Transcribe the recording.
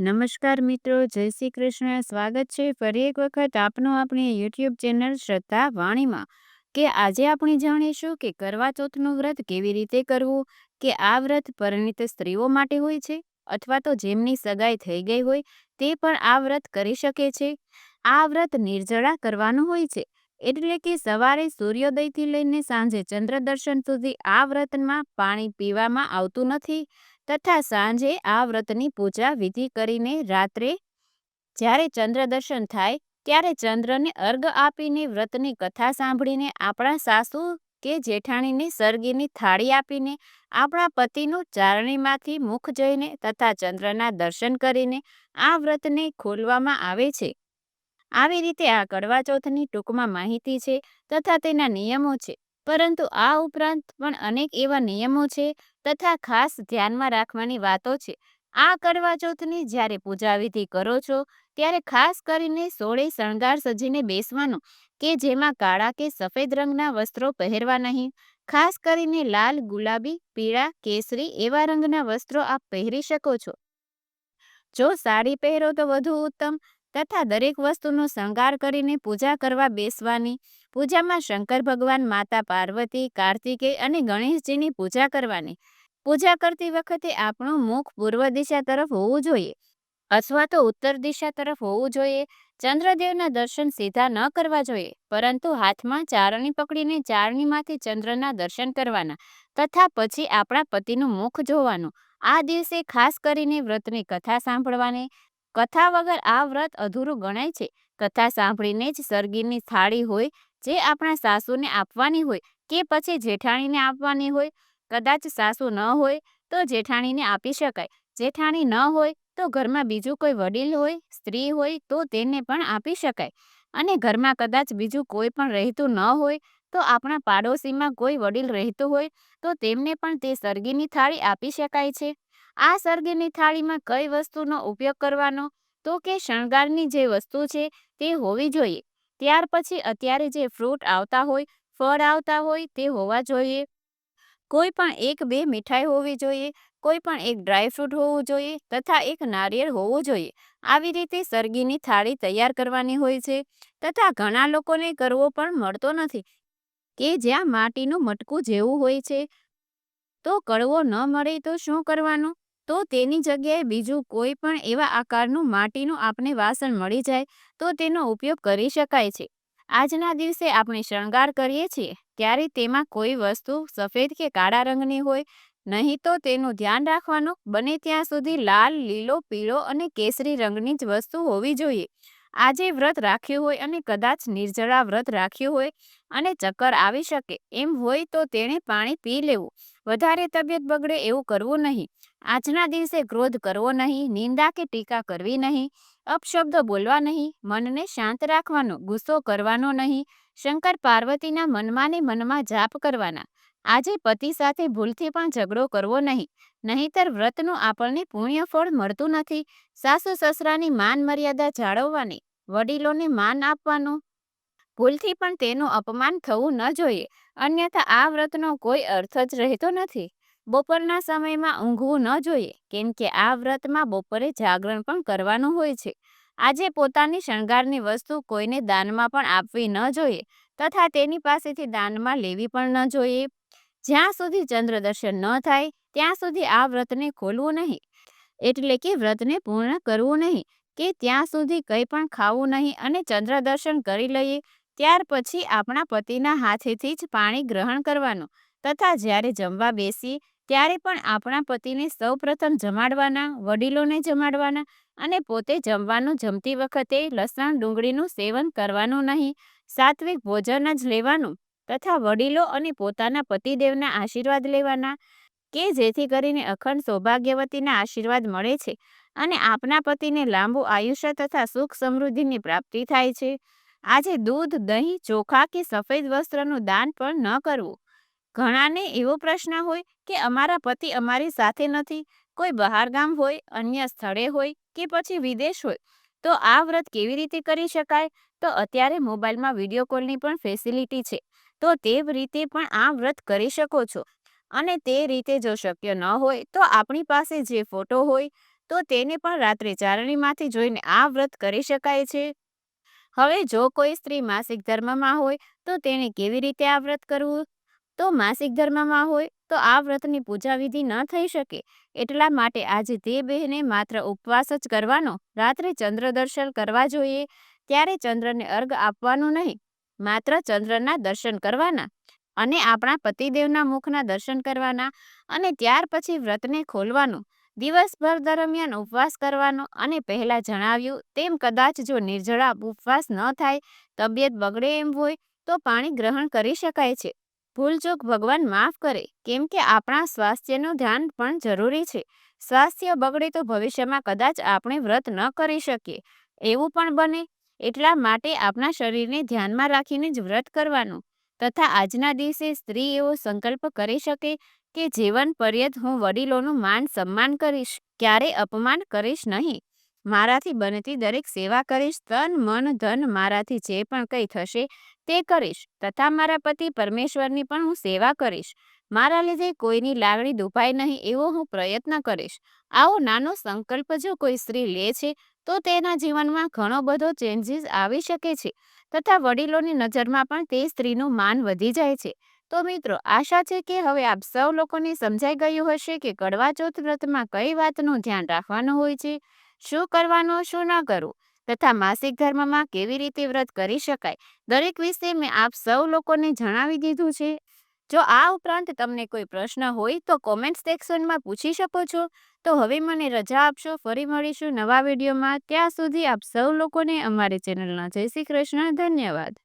નમસ્કાર મિત્રો, જય શ્રી કૃષ્ણ. સ્વાગત છે ફરી એક વખત આપનું આપણી યુટ્યુબ ચેનલ શ્રદ્ધા વાણીમાં. કે આજે આપણે જાણીશું કે કરવા ચોથનું વ્રત કેવી રીતે કરવું? કે આ વ્રત પરિણીત સ્ત્રીઓ માટે હોય છે? અથવા તો જેમની સગાઈ થઈ ગઈ હોય, તે પણ આ વ્રત કરી શકે છે? આ વ્રત નિર્જળા કરવાનું હોય છે. એટલે કે સવારે સૂર્યોદયથી લઈને સાંજે ચંદ્રદર્શન સુધી આ વ્રતમાં પાણી પીવામાં આવતું નથી તથા સાંજે આ વ્રતની પૂજા વિધિ કરીને રાત્રે જ્યારે ચંદ્રદર્શન થાય ત્યારે ચંદ્રને અર્ઘ આપીને વ્રતની કથા સાંભળીને આપણા સાસુ કે જેઠાણીને સર્ગીની થાળી આપીને આપણા પતિનું ચારણીમાંથી મુખ જઈને તથા ચંદ્રના દર્શન કરીને આ વ્રતને ખોલવામાં આવે છે. આવી રીતે આ કડવા ચોથની ટૂંકમાં માહિતી છે તથા તેના નિયમો છે. પરંતુ આ ઉપરાંત પણ અનેક એવા નિયમો છે તથા ખાસ ધ્યાનમાં રાખવાની વાતો છે. આ કરવા ચોથની જ્યારે પૂજા કરો છો ત્યારે ખાસ કરીને સોળે શણગાર સજીને બેસવાનું કે જેમાં કાળા કે સફેદ રંગના વસ્ત્રો પહેરવા નહીં. ખાસ કરીને લાલ, ગુલાબી, પીળા, કેસરી એવા રંગના વસ્ત્રો આપ પહેરી શકો છો. જો સાડી પહેરો તો વધુ ઉત્તમ તથા દરેક વસ્તુનો શણગાર કરીને પૂજા કરવા બેસવાની, પૂજામાં શંકર ભગવાન માતા પાર્વતી, કાર્તિકેય અને ગણેશજીની પૂજા કરવાની. પૂજા કરતી વખતે આપણું મુખ પૂર્વ દિશા તરફ હોવું જોઈએ અથવા તો ઉત્તર દિશા તરફ હોવું જોઈએ. ચંદ્રદેવના દર્શન સીધા ન કરવા જોઈએ, પરંતુ હાથમાં ચારણી પકડીને ચારણીમાંથી ચંદ્રના દર્શન કરવાના તથા પછી આપણા પતિનું મુખ જોવાનું. આ દિવસે ખાસ કરીને વ્રતની કથા સાંભળવાની કથા વગર આ વ્રત અધૂરું ગણાય છે. કથા સાંભળીને જ સરગીની થાળી હોય, જે આપણા સાસુને આપવાની હોય કે પછી જેઠાણીને આપવાની હોય. કદાચ સાસુ ન હોય તો જેઠાણીને આપી શકાય. જેઠાણી ન હોય તો ઘરમાં બીજું કોઈ વડીલ હોય, સ્ત્રી હોય તો તેને પણ આપી શકાય. અને ઘરમાં કદાચ બીજું કોઈ પણ રહેતું ન હોય તો આપણા પાડોશીમાં કોઈ વડીલ રહેતું હોય, તો તેમને પણ તે સરગીની થાળી આપી શકાય છે. આ સરગીની થાળીમાં કઈ વસ્તુનો ઉપયોગ કરવાનો, તો કે શણગારની જે વસ્તુ છે તે હોવી જોઈએ. ત્યાર પછી અત્યારે જે ફ્રૂટ આવતા હોય, ફળ આવતા હોય તે હોવા જોઈએ. કોઈ પણ એક બે મીઠાઈ હોવી જોઈએ, કોઈ પણ એક ડ્રાય ફ્રૂટ હોવું જોઈએ તથા એક નારિયેળ હોવું જોઈએ. આવી રીતે સરગીની થાળી તૈયાર કરવાની હોય છે તથા ઘણા લોકોને કરવો પણ મળતો નથી. કે જ્યાં માટીનું મટકું જેવું હોય છે. તો કડવો ન મળે તો શું કરવાનું? તો તેની જગ્યાએ બીજું કોઈ પણ એવા આકારનું માટીનું આપણે વાસણ મળી જાય, તો તેનો ઉપયોગ કરી શકાય છે. આજના દિવસે આપણે શણગાર કરીએ છીએ, ત્યારે તેમાં કોઈ વસ્તુ સફેદ કે કાળા રંગની હોય, નહીં તો તેનું ધ્યાન રાખવાનું બને ત્યાં સુધી લાલ, લીલો, પીળો અને કેસરી રંગની જ વસ્તુ હોવી જોઈએ. આજે વ્રત રાખ્યું હોય અને કદાચ નિર્જળા વ્રત રાખ્યું હોય અને ચક્કર આવી શકે, એમ હોય તો તેણે પાણી પી લેવું. વધારે તબિયત બગડે એવું કરવું નહીં. આજના દિવસે ક્રોધ કરવો નહીં, નિંદા કે ટીકા કરવી નહીં, અપશબ્દો બોલવા નહીં, મનને શાંત રાખવાનો, ગુસ્સો કરવાનો નહીં, શંકર પાર્વતીના મનમાં ને મનમાં જાપ કરવાના. આજે પતિ સાથે ભૂલથી પણ ઝઘડો કરવો નહીં, નહીતર વ્રતનું આપણને પુણ્ય ફળ મળતું નથી. સાસુ સસરાની માન મર્યાદા જાળવવાની, વડીલોને માન આપવાનું. ભૂલથી પણ તેનું અપમાન થવું ન જોઈએ, અન્યથા આ વ્રતનો કોઈ અર્થ જ રહેતો નથી. બપોરના સમયમાં ઊંઘવું ન જોઈએ, કેમ કે આ વ્રતમાં બપોરે જાગરણ પણ કરવાનું હોય છે. આજે પોતાની શણગારની વસ્તુ કોઈને દાનમાં પણ આપવી ન જોઈએ, તથા તેની પાસેથી દાનમાં લેવી પણ ન જોઈએ. જ્યાં સુધી ચંદ્ર દર્શન ન થાય, ત્યાં સુધી આ વ્રતને ખોલવું નહીં. એટલે કે વ્રતને પૂર્ણ કરવું નહીં, કે ત્યાં સુધી કંઈ પણ ખાવું નહીં અને ચંદ્ર દર્શન કરી લઈએ, ત્યાર પછી આપણા પતિના હાથેથી જ પાણી ગ્રહણ કરવાનું. તથા જ્યારે જમવા બેસીએ, ત્યારે પણ આપણા પતિને સૌપ્રથમ જમાડવાના, વડીલોને જમાડવાના અને પોતે જમવાનું જમતી વખતે લસણ ડુંગળીનું સેવન કરવાનું નહીં, સાત્વિક ભોજન જ લેવાનું. તથા વડીલો અને પોતાના પતિદેવના આશીર્વાદ લેવાના, કે જેથી કરીને અખંડ સૌભાગ્યવતીના આશીર્વાદ મળે છે અને આપના પતિને લાંબુ આયુષ્ય તથા સુખ સમૃદ્ધિની પ્રાપ્તિ થાય છે. આજે દૂધ, દહીં, ચોખા કે સફેદ વસ્ત્રનું દાન પણ ન કરવું. ઘણાને એવો પ્રશ્ન હોય કે અમારા પતિ અમારી સાથે નથી, કોઈ બહાર ગામ હોય, અન્ય સ્થળે હોય કે પછી વિદેશ હોય, તો આ વ્રત કેવી રીતે કરી શકાય? તો અત્યારે મોબાઈલમાં વીડિયો કોલની પણ ફેસિલિટી છે. તો તે રીતે પણ આ વ્રત કરી શકો છો. અને તે રીતે જો શક્ય ન હોય તો આપણી પાસે જે ફોટો હોય તો તેને પણ રાત્રે ચારણીમાંથી જોઈને આ વ્રત કરી શકાય છે. હવે જો કોઈ સ્ત્રી માસિક ધર્મમાં હોય તો તેણે કેવી રીતે આ વ્રત કરવું? તો માસિક ધર્મમાં હોય તો આ વ્રતની પૂજા વિધિ ન થઈ શકે. એટલા માટે આજે તે બહેને માત્ર ઉપવાસ જ કરવાનો, રાત્રે ચંદ્ર દર્શન કરવા જોઈએ, ત્યારે ચંદ્રને અર્ઘ આપવાનું નહીં. માત્ર ચંદ્રના દર્શન કરવાના અને આપણા પતિદેવના મુખના દર્શન કરવાના અને ત્યાર પછી વ્રતને ખોલવાનું, દિવસભર દરમિયાન ઉપવાસ કરવાનો અને પહેલાં જણાવ્યું તેમ કદાચ જો નિર્જળા ઉપવાસ ન થાય, તબિયત બગડે એમ હોય, તો પાણી ગ્રહણ કરી શકાય છે. ભૂલચૂક ભગવાન માફ કરે, કેમ કે આપણા સ્વાસ્થ્યનું ધ્યાન પણ જરૂરી છે. સ્વાસ્થ્ય બગડે તો ભવિષ્યમાં કદાચ આપણે વ્રત ન કરી શકીએ, એવું પણ બને એટલા માટે આપણા શરીરને ધ્યાનમાં રાખીને જ વ્રત કરવાનું. તથા આજના દિવસે સ્ત્રી એવો સંકલ્પ કરી શકે કે જીવન પર્યંત હું વડીલોનું માન સન્માન કરીશ, ક્યારેય અપમાન કરીશ નહીં. મારાથી બનતી દરેક સેવા કરીશ, તન, મન, ધન મારાથી જે પણ કંઈ થશે તે કરીશ. તથા મારા પતિ પરમેશ્વરની પણ હું સેવા કરીશ. મારા લીધે કોઈની લાગણી દુભાય નહીં એવો હું પ્રયત્ન કરીશ. આવો નાનો સંકલ્પ જો કોઈ સ્ત્રી લે છે તો તેના જીવનમાં ઘણો બધો ચેન્જીસ આવી શકે છે. તથા વડીલોની નજરમાં પણ તે સ્ત્રીનું માન વધી જાય છે. તો મિત્રો, આશા છે કે હવે આપ સૌ લોકોને સમજાઈ ગયું હશે કે કડવા ચોથ વ્રતમાં કઈ વાતનું ધ્યાન રાખવાનું હોય છે, શું કરવાનું, શું ન કરવું, તથા માસિક ધર્મમાં કેવી રીતે વ્રત કરી શકાય, દરેક વિશે મેં આપ સૌ લોકોને જણાવી દીધું છે. જો આ ઉપરાંત તમને કોઈ પ્રશ્ન હોય તો કોમેન્ટ સેક્શનમાં પૂછી શકો છો. તો હવે મને રજા આપશો. ફરી મળીશું નવા વિડીયોમાં. ત્યાં સુધી આપ સૌ લોકોને અમારી ચેનલના જય શ્રી કૃષ્ણ. ધન્યવાદ.